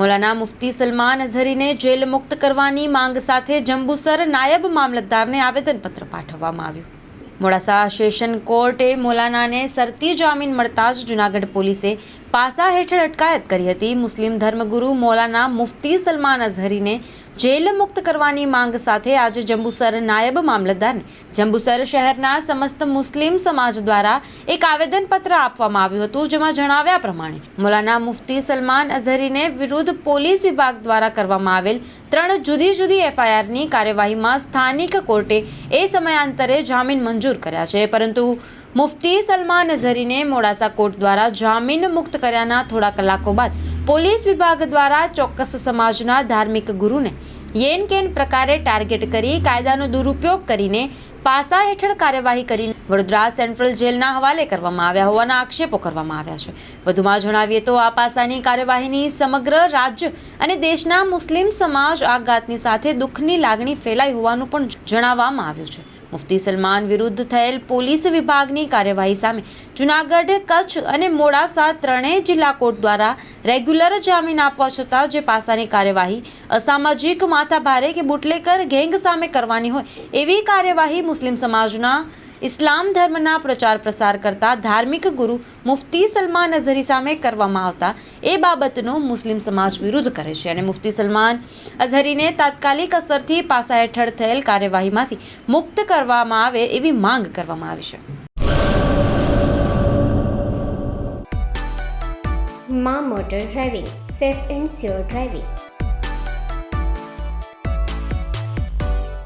મૌલાના મુફ્તી સલમાન અઝહરીને જેલ મુક્ત કરવાની માંગ સાથે જંબુસર નાયબ મામલતદારને આવેદનપત્ર પાઠવવામાં આવ્યું. મોડાસા સેશન કોર્ટે મૌલાનાને સરતી જામીન મળતા જ જુનાગઢ પોલીસે પાસા હેઠળ અટકાયત કરી હતી. મુસ્લિમ ધર્મગુરુ મૌલાના મુફ્તી સલમાન અઝહરીને જેલ મુક્ત કરવાની માંગ સાથે આજે જંબુસર નાયબ મામલતદારને જંબુસર શહેરના સમસ્ત મુસ્લિમ સમાજ દ્વારા એક આવેદનપત્ર આપવામાં આવ્યું હતું, જેમાં જણાવ્યા પ્રમાણે મોલાના મુફ્તી સલમાન અઝહરીને વિરુદ્ધ પોલીસ વિભાગ દ્વારા કરવામાં આવેલ ત્રણ જુદી જુદી એફઆઈઆરની કાર્યવાહીમાં સ્થાનિક કોર્ટે એ સમયાંતરે જામીન મંજૂર કર્યા છે. પરંતુ મુફ્તી સલમાન અઝહરીને મોડાસા કોર્ટ દ્વારા જામીન મુક્ત કર્યાના થોડા કલાકો બાદ પોલીસ વિભાગ દ્વારા ચોક્કસ સમાજના ધાર્મિક ગુરુને યેન કેન પ્રકારે ટાર્ગેટ કરી કાયદાનો દુરુપયોગ કરીને પાસા હેઠળ કાર્યવાહી કરીને વડોદરા સેન્ટ્રલ જેલના હવાલે કરવામાં આવ્યા હોવાના આક્ષેપો કરવામાં આવ્યા છે. વધુમાં જણાવીએ તો આ પાસાની કાર્યવાહીની સમગ્ર રાજ્ય અને દેશના મુસ્લિમ સમાજ આઘાતની સાથે દુઃખની લાગણી ફેલાઈ હોવાનું પણ જણાવવામાં આવ્યું છે. મુફ્તી સલમાન વિરુદ્ધ થયેલ પોલીસ વિભાગની કાર્યવાહી સામે જુનાગઢ, કચ્છ અને મોડાસા ત્રણેય જિલ્લા કોર્ટ દ્વારા રેગ્યુલર જામીન આપવા છતાં જે પાસાની કાર્યવાહી અસામાજિક માથાભારે કે બુટલેકર ગેંગ સામે કરવાની હોય એવી કાર્યવાહી મુસ્લિમ સમાજના ઇસ્લામ ધર્મના પ્રચાર પ્રસાર કરતા ધાર્મિક ગુરુ મુફ્તી સલમાન અઝહરી સામે કરવામાં આવતા એ બાબતનો મુસ્લિમ સમાજ વિરુદ્ધ કરે છે અને મુફ્તી સલમાન અઝહરીને તાત્કાલિક અસરથી પાસા હેઠળ થયેલ કાર્યવાહીમાંથી મુક્ત કરવામાં આવે એવી માંગ કરવામાં આવી છે. મા motor driving, safe and sure driving.